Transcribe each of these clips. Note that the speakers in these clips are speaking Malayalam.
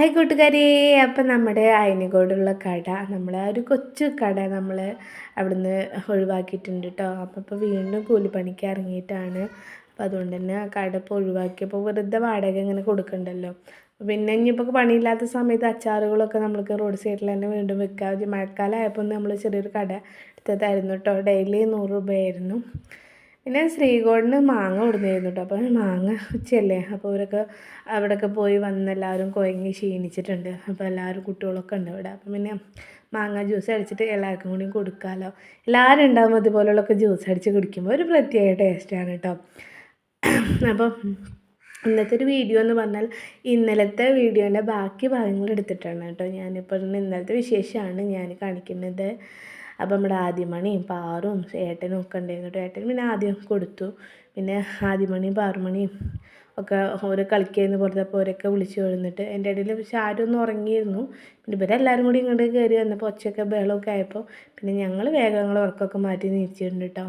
ഹായ് കൂട്ടുകാരെ അപ്പം നമ്മുടെ അയനകോടുള്ള കട നമ്മൾ ആ ഒരു കൊച്ചു കട നമ്മൾ അവിടുന്ന് ഒഴിവാക്കിയിട്ടുണ്ട് കേട്ടോ അപ്പം ഇപ്പോൾ വീണ്ടും കൂലിപ്പണിക്ക് ഇറങ്ങിയിട്ടാണ്. അപ്പോൾ അതുകൊണ്ട് തന്നെ ആ കട ഇപ്പോൾ ഒഴിവാക്കിയപ്പോൾ വെറുതെ വാടക ഇങ്ങനെ കൊടുക്കണ്ടല്ലോ. പിന്നെ ഇനിയിപ്പോൾ പണിയില്ലാത്ത സമയത്ത് അച്ചാറുകളൊക്കെ നമ്മൾക്ക് റോഡ് സൈഡിൽ തന്നെ വീണ്ടും വെക്കാം. മഴക്കാലമായപ്പോൾ നമ്മൾ ചെറിയൊരു കട എടുത്തതായിരുന്നു കേട്ടോ ഡെയിലി നൂറ് രൂപയായിരുന്നു. പിന്നെ ശ്രീകോടിന് മാങ്ങ കൊടുന്നിരുന്നു കേട്ടോ അപ്പോൾ മാങ്ങ ഉച്ചയല്ലേ? അപ്പോൾ അവരൊക്കെ അവിടെയൊക്കെ പോയി വന്ന് എല്ലാവരും കുഴങ്ങി ക്ഷീണിച്ചിട്ടുണ്ട്. അപ്പോൾ എല്ലാവരും കുട്ടികളൊക്കെ ഉണ്ട് ഇവിടെ. അപ്പം പിന്നെ മാങ്ങ ജ്യൂസ് അടിച്ചിട്ട് എല്ലാവർക്കും കൂടി കൊടുക്കാമല്ലോ എല്ലാവരും ഉണ്ടാകുമ്പോൾ അതുപോലെയുള്ളൊക്കെ ജ്യൂസ് അടിച്ച് കുടിക്കുമ്പോൾ ഒരു പ്രത്യേക ടേസ്റ്റാണ് കേട്ടോ അപ്പം ഇന്നത്തെ ഒരു വീഡിയോ എന്ന് പറഞ്ഞാൽ ഇന്നലത്തെ വീഡിയോന്റെ ബാക്കി ഭാഗങ്ങൾ എടുത്തിട്ടാണ് കേട്ടോ ഞാനിപ്പോൾ ഇന്നലത്തെ വിശേഷമാണ് ഞാൻ കാണിക്കുന്നത്. അപ്പം നമ്മുടെ ആദ്യമണിയും പാറും ഏട്ടനും ഒക്കെ ഉണ്ടായിരുന്നു ഏട്ടൻ പിന്നെ ആദ്യം കൊടുത്തു. പിന്നെ ആദ്യമണിയും പാറുമണിയും ഒക്കെ ഓരോ കളിക്കായിരുന്നു പുറത്തപ്പോൾ ഓരൊക്കെ വിളിച്ച് കൊഴുന്നിട്ട് എന്റെ ഇടയിൽ പക്ഷെ ആരും ഒന്ന് ഉറങ്ങിയിരുന്നു. പിന്നെ ഇവരെല്ലാവരും കൂടി ഇങ്ങോട്ട് കയറി വന്നപ്പോൾ ഒച്ചയൊക്കെ ബഹളമൊക്കെ ആയപ്പോൾ പിന്നെ ഞങ്ങൾ വേഗം ഞങ്ങൾ ഉറക്കമൊക്കെ മാറ്റി നീച്ചിട്ടുണ്ട് കേട്ടോ.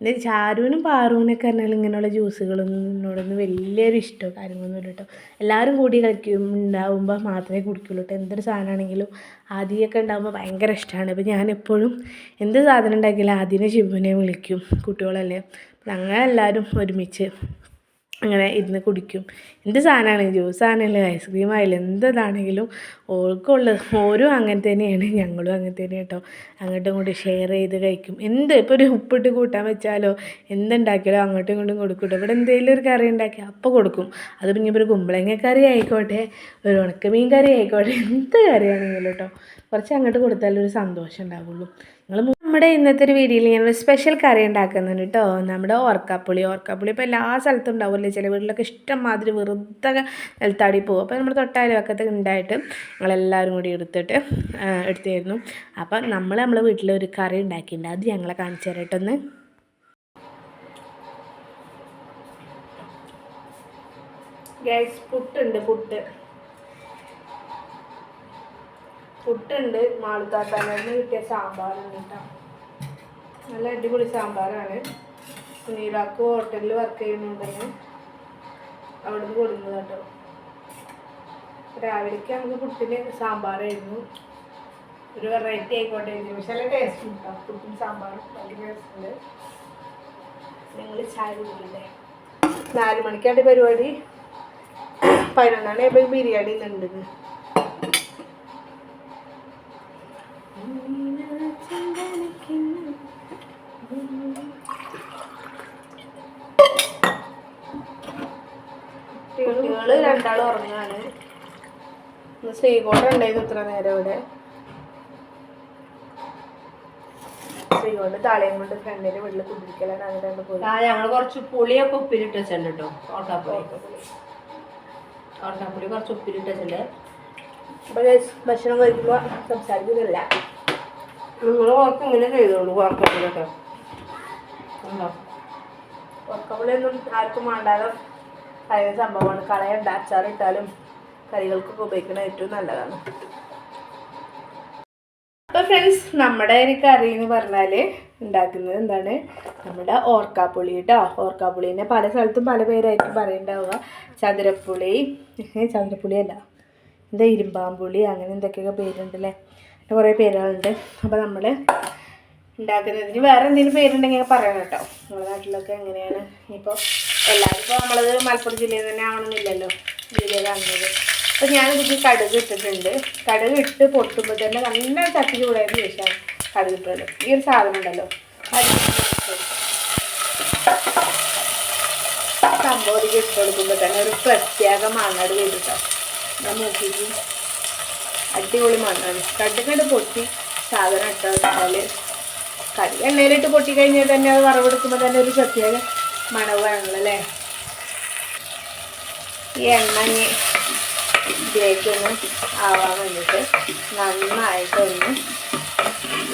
പിന്നെ ചാരുവിനും പാറുവിനൊക്കെ പറഞ്ഞാൽ ഇങ്ങനെയുള്ള ജ്യൂസുകളൊന്നും എന്നോടൊന്നും വലിയൊരു ഇഷ്ടമോ കാര്യങ്ങളൊന്നും കേട്ടോ. എല്ലാവരും കൂടി കളിക്കും ഉണ്ടാവുമ്പോൾ മാത്രമേ കുടിക്കുള്ളൂ കേട്ടോ. എന്തൊരു സാധനമാണെങ്കിലും ആദ്യമൊക്കെ ഉണ്ടാകുമ്പോൾ ഭയങ്കര ഇഷ്ടമാണ്. അപ്പോൾ ഞാനെപ്പോഴും എന്ത് സാധനം ഉണ്ടാക്കിയാലും ആദ്യമേ ശിവനെ വിളിക്കും കുട്ടികളല്ലേ. ഞങ്ങളെല്ലാവരും ഒരുമിച്ച് അങ്ങനെ ഇരുന്ന് കുടിക്കും. എന്ത് സാധനമാണെങ്കിലും ജ്യൂസ് ആണെങ്കിലും ഐസ്ക്രീം ആയാലും എന്തതാണെങ്കിലും ഓൾക്കുള്ളത് ഓരോ അങ്ങനെ തന്നെയാണ്. ഞങ്ങളും അങ്ങനെ തന്നെ കേട്ടോ. അങ്ങോട്ടും ഇങ്ങോട്ടും ഷെയർ ചെയ്ത് കഴിക്കും. എന്ത്? ഇപ്പോൾ ഒരു ഉപ്പിട്ട് കൂട്ടാൻ വെച്ചാലോ? എന്തുണ്ടാക്കിയാലോ അങ്ങോട്ടും ഇങ്ങോട്ടും കൊടുക്കും കേട്ടോ. ഇവിടെ എന്തെങ്കിലും ഒരു കറി ഉണ്ടാക്കി അപ്പോൾ കൊടുക്കും. അത് പിന്നെ ഒരു കുമ്പളങ്ങ കറി ആയിക്കോട്ടെ ഒരു ഉണക്കമീൻ കറി ആയിക്കോട്ടെ എന്ത് കറിയാണെങ്കിലും കേട്ടോ. കുറച്ച് അങ്ങോട്ട് കൊടുത്താലൊരു സന്തോഷം ഉണ്ടാവുള്ളൂ. നിങ്ങൾ നമ്മുടെ ഇന്നത്തെ ഒരു വീഡിയോയിൽ ഞാൻ ഒരു സ്പെഷ്യൽ കറി ഉണ്ടാക്കുന്നുണ്ട് കേട്ടോ നമ്മുടെ ഓർക്കാപ്പുളി. ഓർക്കാപ്പുളി ഇപ്പോൾ എല്ലാ സ്ഥലത്തും ഉണ്ടാവില്ലേ ചില വീട്ടിലൊക്കെ ഇഷ്ടം മാതിരി വെറുതെ നിലത്താടി പോകും. അപ്പോൾ നമ്മുടെ തൊട്ടയൽവക്കത്ത് ഉണ്ടായിട്ട് ഞങ്ങളെല്ലാവരും കൂടി എടുത്തിട്ട് എടുത്തായിരുന്നു അപ്പം നമ്മൾ നമ്മളെ വീട്ടിൽ ഒരു കറി ഉണ്ടാക്കിയിട്ടുണ്ട്. അത് ഞങ്ങളെ കാണിച്ചു തരട്ടൊന്ന് ഗ്യാസ് പുട്ടുണ്ട് പുട്ട്. പുട്ടുണ്ട് മാളുത്താത്താനെന്ന് കിട്ടിയ സാമ്പാറാണ് കേട്ടോ നല്ല അടിപൊളി സാമ്പാറാണ്. സുനീലാക്ക് ഹോട്ടലിൽ വർക്ക് ചെയ്യുന്നുണ്ടെങ്കിൽ അവിടുന്ന് കൊടുക്കുന്നത് കേട്ടോ രാവിലേക്ക് നമുക്ക് പുട്ടിന് സാമ്പാറായിരുന്നു. ഒരു വെറൈറ്റി ആയിക്കോട്ടെ പക്ഷെ നല്ല ടേസ്റ്റ് കിട്ടാം പുട്ടിന് പുട്ടും സാമ്പാറും ഭയങ്കര ടേസ്റ്റ് ഞങ്ങൾ ചായ കുടിക്കില്ലേ നാല് പരിപാടി. പതിനൊന്നാണ് ഇപ്പോൾ ബിരിയാണി ഉണ്ട് കുട്ടികൾ രണ്ടാളും ഉറങ്ങാണ്. ശ്രീകോട്ട ഉണ്ടായിരുന്നു ഇത്ര നേരം ഇവിടെ ശ്രീകോട്ട് താളയും കൊണ്ട് ഫ്രണ്ടിന്റെ വീട്ടിൽ കുടിക്കലാണ് അങ്ങനെ പോയി ഞങ്ങൾ കുറച്ച് പുളിയൊക്കെ ഉപ്പിലിട്ട് വെച്ചിട്ടുണ്ട് കേട്ടോ. ഓട്ടാപ്പുളി ഓട്ടാപ്പുളി കുറച്ച് ഉപ്പിലിട്ട് വെച്ചിട്ടുണ്ട്. ഭക്ഷണം കഴിക്കുമ്പോ സംസാരിക്കുന്നില്ല. നിങ്ങൾ വർക്ക് ഇങ്ങനെ ചെയ്തോളൂ ഓർക്കപ്പുളിയൊക്കെ ഉണ്ടോ? ആർക്കും വേണ്ടാതെ കഴിയ സംഭവമാണ്. കളയണ്ട അച്ചാറിട്ടാലും കറികൾക്കൊക്കെ ഉപയോഗിക്കുന്ന ഏറ്റവും നല്ലതാണ്. അപ്പോൾ ഫ്രണ്ട്സ് നമ്മുടെ ഒരു കറി എന്ന് പറഞ്ഞാൽ ഉണ്ടാക്കുന്നത് എന്താണ്? നമ്മുടെ ഓർക്കാപ്പുളി കേട്ടോ ഓർക്കാപ്പുളിനെ പല സ്ഥലത്തും പല പേരായിരിക്കും പറയുന്നുണ്ടാവുക ചതുരപ്പുളി ചതുരപ്പുളി അല്ല. എന്താ ഇരുമ്പാമ്പുളി അങ്ങനെ എന്തൊക്കെയൊക്കെ പേരുണ്ടല്ലേ? കുറേ പേരുകളുണ്ട്. അപ്പോൾ നമ്മൾ ഉണ്ടാക്കുന്നതിന് വേറെ എന്തെങ്കിലും പേരുണ്ടെങ്കിൽ പറയണം കേട്ടോ. നമ്മുടെ നാട്ടിലൊക്കെ എങ്ങനെയാണ്? ഇപ്പോൾ എല്ലാവരും ഇപ്പോൾ നമ്മളത് മലപ്പുറം ജില്ലയിൽ തന്നെ ആവണമെന്നില്ലല്ലോ. ജില്ലയിൽ കാണുന്നത് അപ്പോൾ ഞാനിതിക്ക് കടുക് ഇട്ടിട്ടുണ്ട്. കടുക് ഇട്ട് പൊട്ടുമ്പോൾ തന്നെ നല്ല ചട്ടി ചൂടായതിനു ശേഷമാണ് കടുക് ഇട്ടത്. ഈ ഒരു സാധനം ഉണ്ടല്ലോ. സംഭവം ഇട്ട് കൊടുക്കുമ്പോൾ തന്നെ ഒരു പ്രത്യേക മണ്ണട് വരും കേട്ടോ. ഞാൻ നോക്കിയിട്ട് അടിപൊളി മണ്ണാണ് കടുകട് പൊട്ടി. സാധനം ഇട്ടാൽ കറി എണ്ണയിലിട്ട് പൊട്ടി കഴിഞ്ഞാൽ തന്നെ അത് വറവെടുക്കുമ്പോൾ തന്നെ ഒരു പ്രത്യേക മണവാണല്ലോ ഈ എണ്ണ ഇനി ഇതിലേക്കൊന്ന് ആവാൻ വേണ്ടിയിട്ട് നന്നായിട്ടൊന്ന്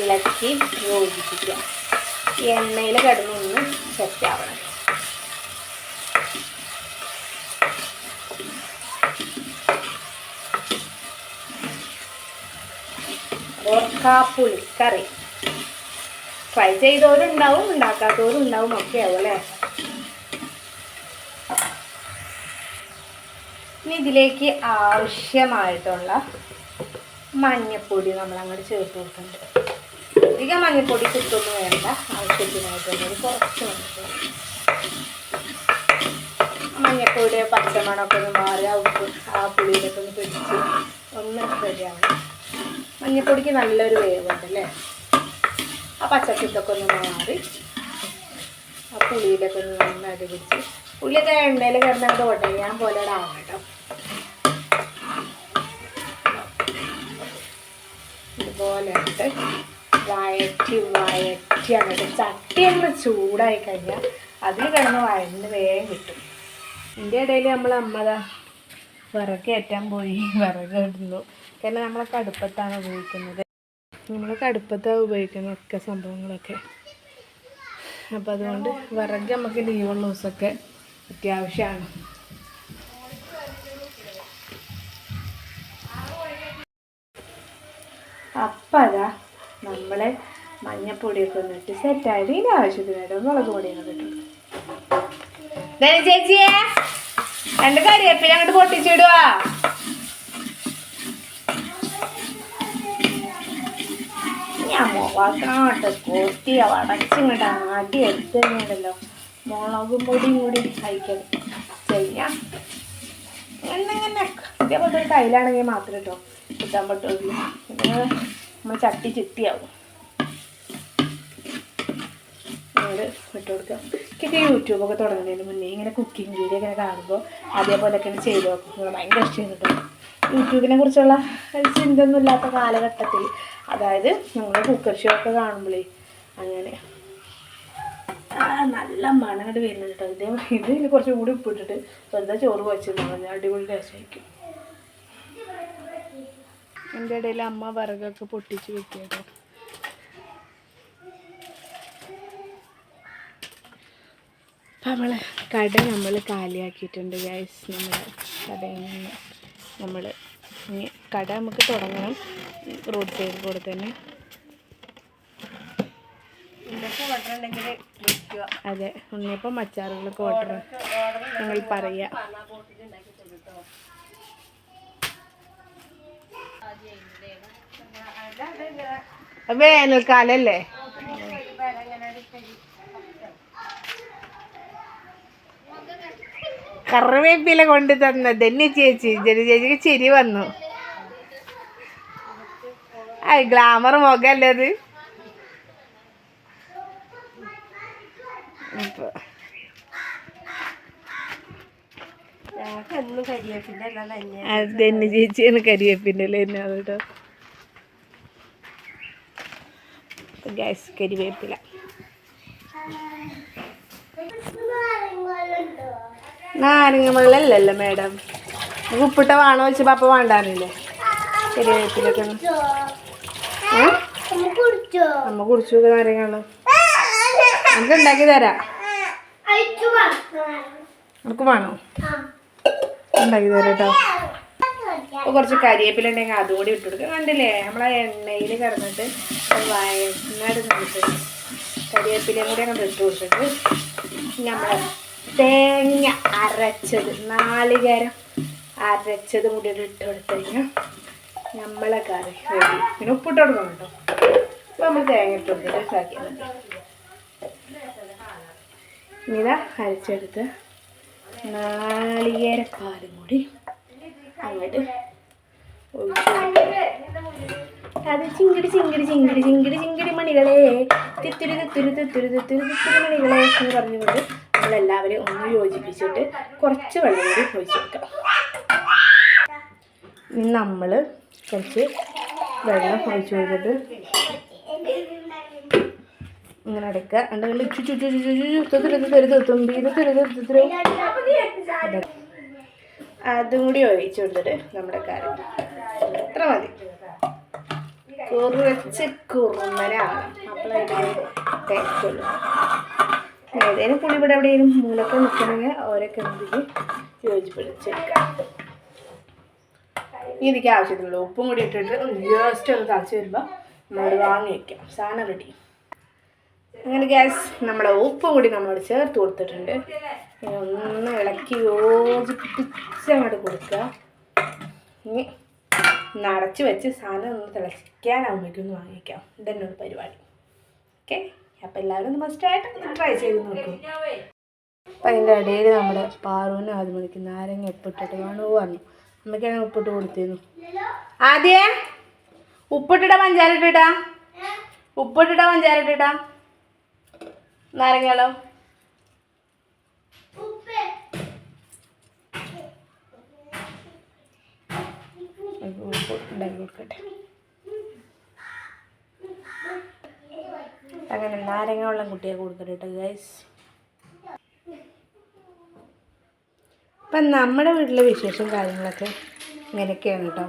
ഇളക്കി യോജിപ്പിക്കുക. എണ്ണയിൽ കിടന്നൊന്ന് സെറ്റ് ആവണം ഓർക്കാപ്പുളിക്കറി ട്രൈ ചെയ്തവരുണ്ടാവും ഉണ്ടാക്കാത്തവരും ഉണ്ടാവും ഒക്കെ ആവും ഇനി ഇതിലേക്ക് ആവശ്യമായിട്ടുള്ള മഞ്ഞപ്പൊടി നമ്മൾ അങ്ങോട്ട് ചേർത്ത് കൊടുക്കുന്നുണ്ട് അധികം മഞ്ഞപ്പൊടി കിട്ടുന്നു വേണ്ട ആവശ്യത്തിനായിട്ടുള്ളത് കുറച്ച് മഞ്ഞപ്പൊടി. മഞ്ഞപ്പൊടി പച്ചമണമൊക്കെ ഒന്ന് മാറി ആ ഉപ്പ് ആ പുളിയിലൊക്കെ ഒന്ന് പിടിച്ച് ഒന്ന് റെഡിയാവണം. മഞ്ഞപ്പൊടിക്ക് നല്ലൊരു വേവുണ്ട് അല്ലേ ആ പച്ചക്കിട്ടൊക്കെ ഒന്ന് മാറി. ആ പുളിയിലൊക്കെ ഒന്ന് നന്നായിട്ട് പിടിച്ച്. പുളിയൊക്കെ എണ്ണയിൽ കിടന്നത് കൊട്ടെ ഞാൻ പോലെ ആവാം കേട്ടോ ഇതുപോലെ വയറ്റി വയറ്റി അങ്ങോട്ട് ചട്ടി അങ്ങ് ചൂടായി കഴിഞ്ഞാൽ അതിൽ കിടന്ന് വയറിന് വേഗം കിട്ടും. ഇതിന്റെ ഇടയിൽ നമ്മൾ വിറക് കയറ്റാൻ പോയി. വിറക് ഇടുന്നു കാരണം നമ്മളൊക്കെ അടുപ്പത്താണ് ഉപയോഗിക്കുന്നത്. നമ്മളൊക്കെ അടുപ്പത്താണ് ഉപയോഗിക്കുന്ന ഒക്കെ സംഭവങ്ങളൊക്കെ. അപ്പം അതുകൊണ്ട് വിറക് നമുക്ക് ലീവുള്ള ദിവസമൊക്കെ അത്യാവശ്യമാണ് അപ്പം അതാ നമ്മൾ മഞ്ഞപ്പൊടിയൊക്കെ ഒന്ന് ഇട്ട് സെറ്റായിട്ട് ഇതിന്റെ ആവശ്യത്തിനായിട്ട് മുളക് പൊടിയൊക്കെ ഇട്ടു. ചേച്ചിയെ രണ്ട് കറിവേപ്പില അങ്ങോട്ട് പൊട്ടിച്ചിടുവാ. മുളകാട്ട് കൊത്തിയ വടച്ചിങ്ങോട്ട് ആടി എടുത്തുണ്ടല്ലോ മുളകും പൊടിയും കൂടി കഴിക്കണം ചെയ്യാം. എന്നിങ്ങനെ ഇതേപോലത്തെ ഒരു കയ്യിലാണെങ്കിൽ മാത്രം കേട്ടോ കിട്ടാൻ പറ്റുള്ളൂ. പിന്നെ നമ്മൾ ചട്ടി ചുറ്റിയാവും അങ്ങോട്ട് ഇട്ട് കൊടുക്കാം. എനിക്ക് യൂട്യൂബൊക്കെ തുടങ്ങുന്നതിന് മുന്നേ ഇങ്ങനെ കുക്കിംഗ് വീഡിയോ ഇങ്ങനെ കാണുമ്പോൾ അതേപോലെയൊക്കെ ചെയ്ത് നോക്കും. ഭയങ്കര ഇഷ്ടമാണ് കേട്ടോ. യൂട്യൂബിനെ കുറിച്ചുള്ള ചിന്തയൊന്നും ഇല്ലാത്ത കാലഘട്ടത്തിൽ അതായത് നമ്മൾ കുക്കർ ഷോ ഒക്കെ കാണുമ്പോഴേ അങ്ങനെ. നല്ല മണം കണ്ട് വരുന്നുണ്ട് കേട്ടോ ഇതേ ഇത് ഇതിൽ കുറച്ച് കൂടി ഉപ്പിട്ടിട്ട് വെറുതെ ചോറ് വെച്ചിരുന്നു. ഞാൻ അടിപൊളി ടേസ്റ്റ് ആയിരിക്കും. എന്റെ ഇടയിൽ അമ്മ വിറകൊക്കെ പൊട്ടിച്ച് അപ്പം നമ്മൾ കട നമ്മൾ കാലിയാക്കിയിട്ടുണ്ട് ഗൈസ് നമ്മൾ കടയിൽ നിന്ന് നമ്മൾ ഇനി കട നമുക്ക് തുടങ്ങണം. റോഡ് സൈഡിൽ കൂടെ തന്നെ. അതെ ഉണ്ണിയപ്പം മച്ചാറുകളൊക്കെ ഓർഡർ ഞങ്ങൾ പറയാം. വേനൽക്കാലല്ലേ? കറിവേപ്പില കൊണ്ട് തന്നത് എന്നെ ചേച്ചി. ജന ചേച്ചിക്ക് ചിരി വന്നു. ഗ്ലാമർ മുഖല്ലേ അത് എന്നും അത് തന്നെ ചേച്ചിയാണ് കരിവേപ്പിന്റെ തന്നെ കേട്ടോ. ഗ്യാസ് കരിവേപ്പില. നാരങ്ങ വെള്ളമല്ലല്ലോ മാഡം ഉപ്പിട്ട വേണോ വെച്ചപ്പോൾ അപ്പം വേണ്ടാനില്ലേ? കരിവേപ്പിലൊക്കെ അമ്മ കുടിച്ചു? നോക്ക് നാരങ്ങ വെള്ളം. നമുക്ക് ഉണ്ടാക്കി തരാം. നമുക്ക് വേണോ. ഉണ്ടാക്കി തരാം കേട്ടോ. അപ്പോൾ കുറച്ച് കരിയേപ്പില ഉണ്ടെങ്കിൽ അതുകൂടി ഇട്ട് കൊടുക്കുക കണ്ടില്ലേ? നമ്മളെ എണ്ണയിൽ കിടന്നിട്ട് വയനാട് നിന്നിട്ട് കരിവേപ്പിലയും കൂടി അങ്ങനെ ഇട്ട് കൊടുത്തിട്ട് നമ്മളെ തേങ്ങ അരച്ചത് നാളികേരം അരച്ചത് കൂടി ഇട്ട് കൊടുത്തു കഴിഞ്ഞാൽ നമ്മളെ കറി റെഡി. പിന്നെ ഉപ്പിട്ട് കൊടുക്കണം കേട്ടോ. അപ്പോൾ നമ്മൾ തേങ്ങ ഇട്ട് ഇതാക്കിയാൽ മതി. ഇനി ഇതാ അരച്ചെടുത്ത് നാളികേരക്കാലും കൂടി അങ്ങോട്ട്. അത് ചിങ്കിടി ചിങ്കിടി ചിങ്കിടി ചിങ്കിടി ചിങ്കിടി മണികളെ. തിത്തിരി തിത്തിരി തിത്തിരി തിത്തിരി തിത്തിരി മണികളെ എന്ന് പറഞ്ഞുകൊണ്ട് നമ്മളെല്ലാവരെയും ഒന്ന് യോജിപ്പിച്ചിട്ട് കുറച്ച് വെള്ളം കൂടി ഒഴിച്ചു ഇനി നമ്മൾ കുറച്ച് വെള്ളം ഒഴിച്ചു കൊടുത്തിട്ട് ഇങ്ങനെ അടയ്ക്കുക എന്നിട്ട് ചു ചു ചു ചു ചു തുരുത് തുരുത് തുമ്പി ഇത് തുരുത് അതും കൂടി ഒഴിച്ചു കൊടുത്തിട്ട് നമ്മുടെ കാര്യം. അത്ര മതി. കുറച്ച് ഉള്ളൂ ഏതേലും പുളി ഇവിടെ എവിടെയും മൂലൊക്കെ നിൽക്കണമെങ്കിൽ ഓരോ എന്തിന് യോജിപ്പിടിച്ചെടുക്കാം ഇതിക്ക് ആവശ്യത്തിനുള്ള ഉപ്പും കൂടി ഇട്ടിട്ട് ജസ്റ്റ് ഒന്ന് തളിച്ച് വരുമ്പോൾ നമ്മൾ വാങ്ങി വയ്ക്കാം സാധനം റെഡി അങ്ങനെ ഗ്യാസ് നമ്മുടെ ഉപ്പും കൂടി നമ്മൾ ചേർത്ത് കൊടുത്തിട്ടുണ്ട്. ഒന്ന് ഇളക്കി യോജിപ്പിച്ചങ്ങോട്ട് കൊടുക്കുക. ഇനി നടച്ച് വെച്ച് സാധനം ഒന്ന് തിളയ്ക്കാനാകുമ്പോഴേക്കും വാങ്ങി വാങ്ങിക്കാം ഇതന്നെ ഒരു പരിപാടി. ഓക്കെ അപ്പോൾ എല്ലാവരും ഒന്ന് മസ്റ്റായിട്ട് ട്രൈ ചെയ്ത് നോക്കും. അപ്പം അതിന്റെ ഇടയിൽ നമ്മുടെ പാറുവിന് ആദ്യം മണിക്ക് നാരങ്ങ ഉപ്പിട്ടിട്ട് കാണുമോ പറഞ്ഞു അമ്മയ്ക്ക് അങ്ങനെ ഉപ്പിട്ട് കൊടുത്തിരുന്നു. ആദ്യേ ഉപ്പിട്ടിട്ടാ പഞ്ചാര പഞ്ചാര ഇട്ടിട്ടാ? നാരങ്ങാളോ അങ്ങനെ നാരങ്ങ വെള്ളം കുട്ടിയെ കൊടുക്കട്ടെ കേട്ടോ ഗൈസ് അപ്പം നമ്മുടെ വീട്ടിലെ വിശേഷം കാര്യങ്ങളൊക്കെ ഇങ്ങനെയൊക്കെയാണ് കേട്ടോ.